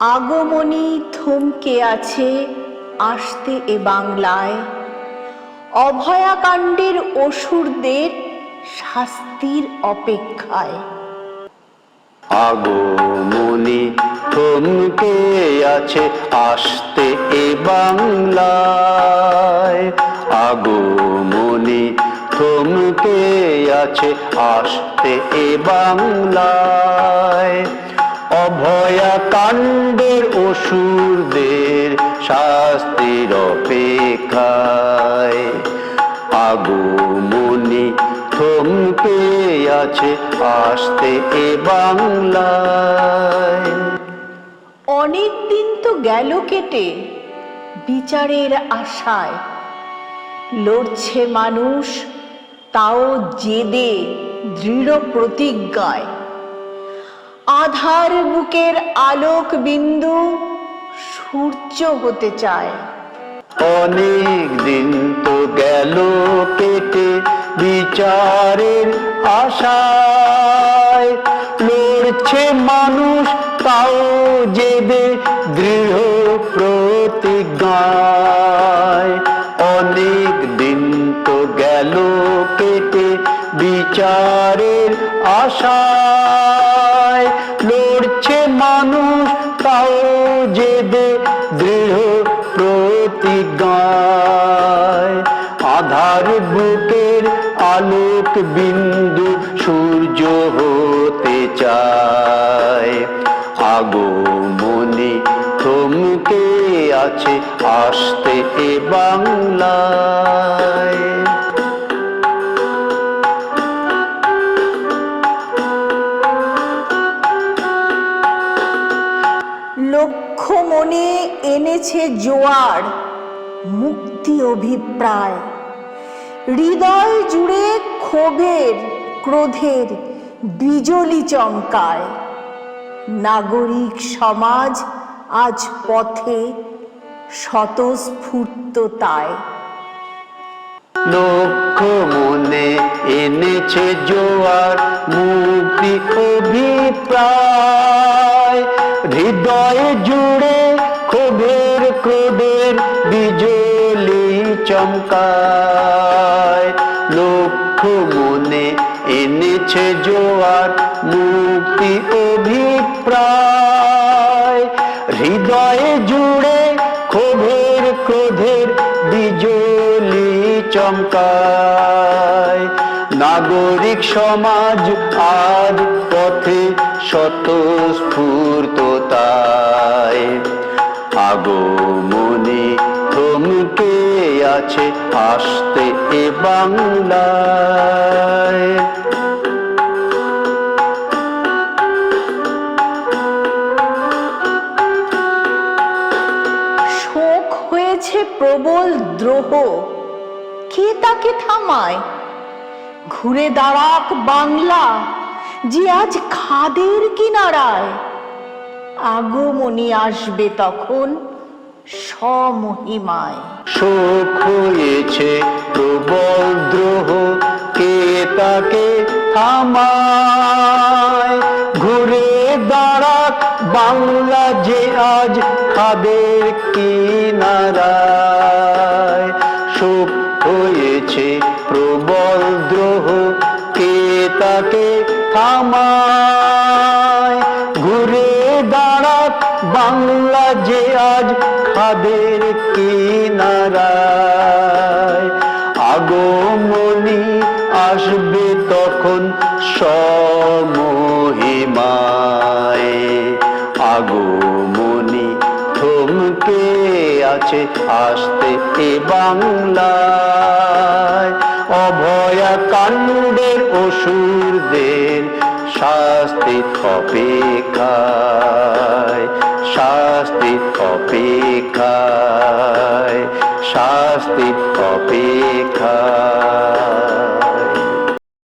আগমনী থমকে আছে আসতে এ বাংলায়। অভয়াকাণ্ডের অসুরদের শাস্তির অপেক্ষায়। আগমনী থমকে আছে আসতে এ বাংলায়। আগমনী থমকে আছে আসতে এ বাংলায়। অভয়া কাণ্ডের অসুরদের শাস্তির অপেক্ষায়। আগমনী থমকে আছে আসতে এ বাংলায়। অনেক দিন তো গেল কেটে বিচারের আশায়। লড়ছে মানুষ, তাও জেদে দৃঢ় প্রতিজ্ঞায়। আধার বুকের আলোক বিন্দু সূর্য হতে চায়। অনেক দিন তো গেল কেটে বিচারের আশায়। লড়ছে মানুষ, তাও জেদে দৃঢ় প্রতিজ্ঞায়। অনেক দিন তো গেল কেটে বিচারের আশায়। প্রতিজ্ঞায় আধার বুকের আলোক বিন্দু সূর্য হতে চায়। আগমনী থমকে আছে আসতে এ বাংলায়। লক্ষ্য মনে এনেছে জোয়ার। মুক্তি অভিপ্রায়। হৃদয় জুড়ে ক্ষোভের ক্রোধের বিজলি চমকায়। নাগরিক সমাজ আজ পথে স্বতঃস্ফূর্ত তাই লক্ষ্য মনে এনেছে জোয়ার, মুক্তি অভিপ্রায়। হৃদয় চমকায়। লক্ষ মনে এনেছে জোয়ার, মুক্তি অভিপ্রায়। হৃদয়ে জুড়ে ক্ষোভের ক্রোধের বিজলি চমকায়। নাগরিক সমাজ আজ পথে স্বতঃস্ফূর্ততায়। থমকে আছে আসতে এ বাংলায়। শোক হয়েছে প্রবল দ্রোহ, কে তাকে থামায়? ঘুরে দাঁড়াক বাংলা, যে আজ খাদের কিনারায়। আগমনী আসবে তখন সমহিমায় শোক হয়েছে প্রবল দ্রোহ, কে তাকে থামায়? ঘুরে দাঁড়াক বাংলা যে আজ খাদের কিনারায়? শোক হয়েছে প্রবল দ্রোহ, কে তাকে থামায়? বাংলা যে আজ খাদের কিনারায় আগমনী আসবে তখন সমহিমায়। আগমনী থমকে আছে আসতে এ বাংলায়। অভয়া কাণ্ডের অসুরদের শাস্তি অপেক্ষায় শাস্তি অপেক্ষায় শাস্তি অপেক্ষায়।